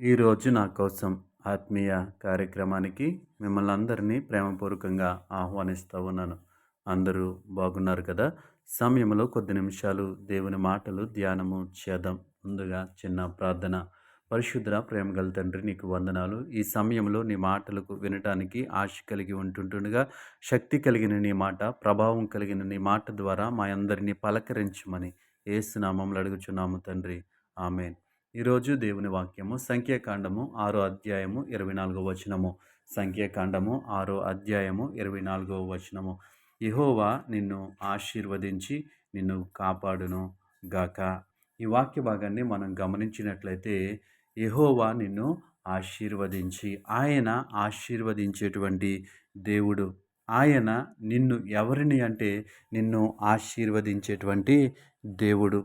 ఈరోజు నా కోసం ఆత్మీయ కార్యక్రమానికి మిమ్మల్ని అందరినీ ప్రేమపూర్వకంగా ఆహ్వానిస్తూ ఉన్నాను. అందరూ బాగున్నారు కదా? సమయంలో కొద్ది నిమిషాలు దేవుని మాటలు ధ్యానము చేద్దాం. ముందుగా చిన్న ప్రార్థన. పరిశుద్ర ప్రేమగల తండ్రి నీకు వందనాలు. ఈ సమయంలో నీ మాటలకు వినటానికి ఆశ కలిగి ఉంటుండగా శక్తి కలిగిన నీ మాట ప్రభావం కలిగిన నీ మాట ద్వారా మా అందరినీ పలకరించమని ఏసునామంలో అడుగుచున్నాము తండ్రి. ఆమెన్. ఈరోజు దేవుని వాక్యము సంఖ్యాకాండము ఆరో అధ్యాయము ఇరవై నాలుగో వచనము. సంఖ్యాకాండము ఆరో అధ్యాయము ఇరవై నాలుగో వచనము. ఇహోవా నిన్ను ఆశీర్వదించి నిన్ను కాపాడును గాక. ఈ వాక్య భాగాన్ని మనం గమనించినట్లయితే యహోవా నిన్ను ఆశీర్వదించి ఆయన ఆశీర్వదించేటువంటి దేవుడు. ఆయన నిన్ను ఎవరిని అంటే నిన్ను ఆశీర్వదించేటువంటి దేవుడు.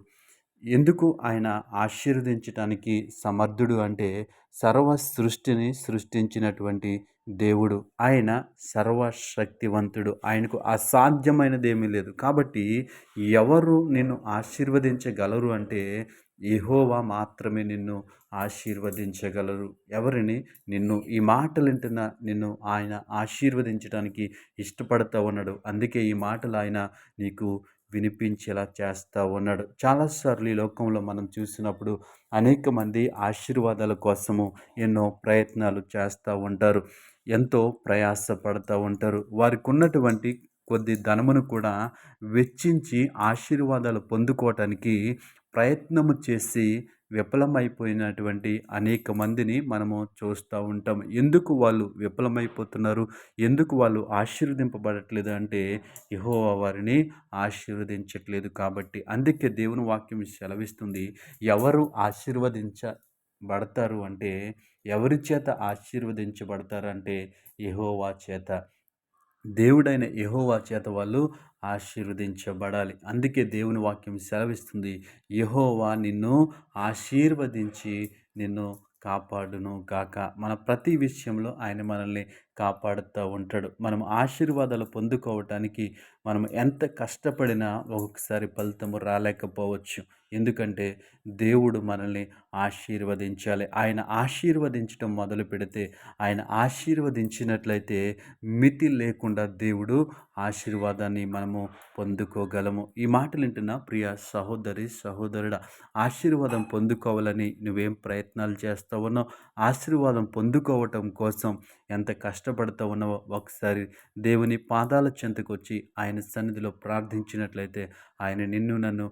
ఎందుకు ఆయన ఆశీర్వదించటానికి సమర్థుడు అంటే సర్వ సృష్టిని సృష్టించినటువంటి దేవుడు. ఆయన సర్వశక్తివంతుడు. ఆయనకు అసాధ్యమైనదేమీ లేదు. కాబట్టి ఎవరు నిన్ను ఆశీర్వదించగలరు అంటే ఎహోవా మాత్రమే నిన్ను ఆశీర్వదించగలరు. ఎవరిని? నిన్ను ఈ మాటలు వింటున్న నిన్ను ఆయన ఆశీర్వదించడానికి ఇష్టపడతా ఉన్నాడు అందుకే ఈ మాటలు ఆయన నీకు వినిపించేలా చేస్తూ ఉన్నాడు. చాలాసార్లు ఈ లోకంలో మనం చూసినప్పుడు అనేక మంది ఆశీర్వాదాల కోసము ఎన్నో ప్రయత్నాలు చేస్తూ ఉంటారు. ఎంతో ప్రయాసపడుతూ ఉంటారు. వారికి ఉన్నటువంటి కొద్ది ధనమును కూడా వెచ్చించి ఆశీర్వాదాలు పొందుకోవటానికి ప్రయత్నము చేసి విఫలమైపోయినటువంటి అనేక మందిని మనము చూస్తూ ఉంటాం. ఎందుకు వాళ్ళు విఫలమైపోతున్నారు? ఎందుకు వాళ్ళు ఆశీర్వదింపబడట్లేదు అంటే యహో వారిని ఆశీర్వదించట్లేదు కాబట్టి. అందుకే దేవుని వాక్యం సెలవిస్తుంది ఎవరు ఆశీర్వదించబడతారు అంటే ఎవరి చేత ఆశీర్వదించబడతారు అంటే యహోవా చేత దేవుడైన యహోవా చేత వాళ్ళు ఆశీర్వదించబడాలి. అందుకే దేవుని వాక్యం సెలవిస్తుంది యహోవా నిన్ను ఆశీర్వదించి నిన్ను కాపాడును గాక. మన ప్రతి విషయంలో ఆయన మనల్ని కాపాడుతూ ఉంటాడు. మనం ఆశీర్వాదాలు పొందుకోవటానికి మనం ఎంత కష్టపడినా ఒక్కొక్కసారి ఫలితము రాలేకపోవచ్చు. ఎందుకంటే దేవుడు మనల్ని ఆశీర్వదించాలి. ఆయన ఆశీర్వదించడం మొదలు పెడితే ఆయన ఆశీర్వదించినట్లయితే మితి లేకుండా దేవుడు ఆశీర్వాదాన్ని మనము పొందుకోగలము. ఈ మాటలు వింటున్న ప్రియ సహోదరి సహోదరుడ ఆశీర్వాదం పొందుకోవాలని నువ్వేం ప్రయత్నాలు చేస్తావునో ఆశీర్వాదం పొందుకోవటం కోసం ఎంత కష్టపడతా ఉన్నావో ఒకసారి దేవుని పాదాల చెంతకొచ్చి ఆయన సన్నిధిలో ప్రార్థించినట్లయితే ఆయన నిన్ను నన్ను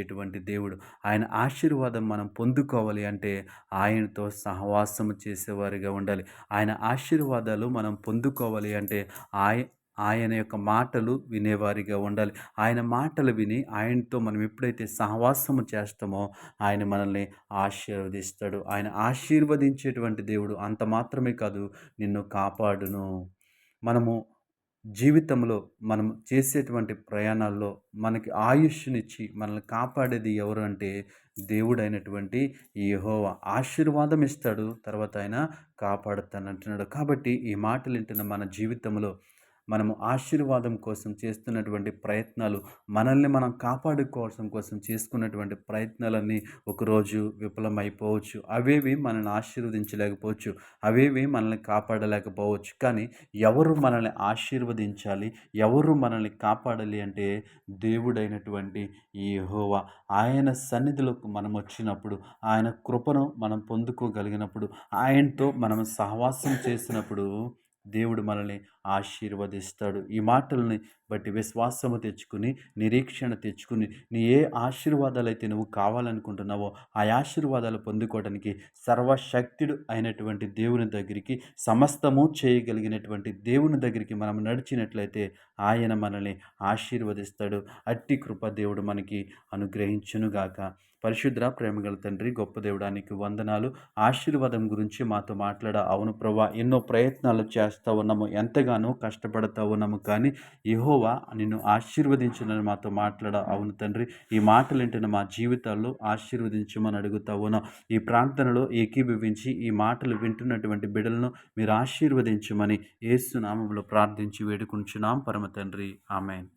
ఆశీర్వదించేటువంటి దేవుడు. ఆయన ఆశీర్వాదం మనం పొందుకోవాలి అంటే ఆయనతో సహవాసం చేసేవారిగా ఉండాలి. ఆయన ఆశీర్వాదాలు మనం పొందుకోవాలి అంటే ఆయ ఆయన యొక్క మాటలు వినేవారిగా ఉండాలి. ఆయన మాటలు విని ఆయనతో మనం ఎప్పుడైతే సహవాసము చేస్తామో ఆయన మనల్ని ఆశీర్వదిస్తాడు. ఆయన ఆశీర్వదించేటువంటి దేవుడు అంత మాత్రమే కాదు నిన్ను కాపాడును. మనము జీవితంలో మనం చేసేటువంటి ప్రయాణాల్లో మనకి ఆయుష్నిచ్చి మనల్ని కాపాడేది ఎవరు అంటే దేవుడైనటువంటి యహోవ. ఆశీర్వాదం ఇస్తాడు తర్వాత ఆయన కాపాడుతానంటున్నాడు. కాబట్టి ఈ మాటలు వింటున్న మన జీవితంలో మనము ఆశీర్వాదం కోసం చేస్తున్నటువంటి ప్రయత్నాలు మనల్ని మనం కాపాడుకోవడం కోసం చేసుకున్నటువంటి ప్రయత్నాలన్నీ ఒకరోజు విఫలమైపోవచ్చు. అవేవి మనల్ని ఆశీర్వదించలేకపోవచ్చు. అవేవి మనల్ని కాపాడలేకపోవచ్చు. కానీ ఎవరు మనల్ని ఆశీర్వదించాలి? ఎవరు మనల్ని కాపాడాలి అంటే దేవుడైనటువంటి ఈ హోవా ఆయన సన్నిధిలోకి మనం వచ్చినప్పుడు ఆయన కృపను మనం పొందుకోగలిగినప్పుడు ఆయనతో మనం సహవాసం చేసినప్పుడు దేవుడు మనల్ని ఆశీర్వదిస్తాడు. ఈ మాటల్ని బట్టి విశ్వాసము తెచ్చుకుని నిరీక్షణ తెచ్చుకుని నీ ఏ ఆశీర్వాదాలు అయితే నువ్వు కావాలనుకుంటున్నావో ఆ ఆశీర్వాదాలు పొందుకోవడానికి సర్వశక్తుడు అయినటువంటి దేవుని దగ్గరికి సమస్తము చేయగలిగినటువంటి దేవుని దగ్గరికి మనం నడిచినట్లయితే ఆయన మనల్ని ఆశీర్వదిస్తాడు. అట్టి కృప దేవుడు మనకి అనుగ్రహించునుగాక. పరిశుద్ర ప్రేమగల తండ్రి గొప్ప దేవుడానికి వందనాలు. ఆశీర్వాదం గురించి మాతో మాట్లాడ అవును ప్రభా ఎన్నో ప్రయత్నాలు చేస్తూ ఉన్నాము ఎంతగానో కష్టపడతా ఉన్నాము కానీ యహోవా నిన్ను ఆశీర్వదించనని మాతో మాట్లాడ అవును తండ్రి. ఈ మాటలు వింటున్న మా జీవితాల్లో ఆశీర్వదించమని అడుగుతా ఉన్నాం. ఈ ప్రార్థనలో ఏకీభవించి ఈ మాటలు వింటున్నటువంటి బిడలను మీరు ఆశీర్వదించమని ఏసునామంలో ప్రార్థించి వేడుకుంటున్నాం పరమ తండ్రి ఆమెన్.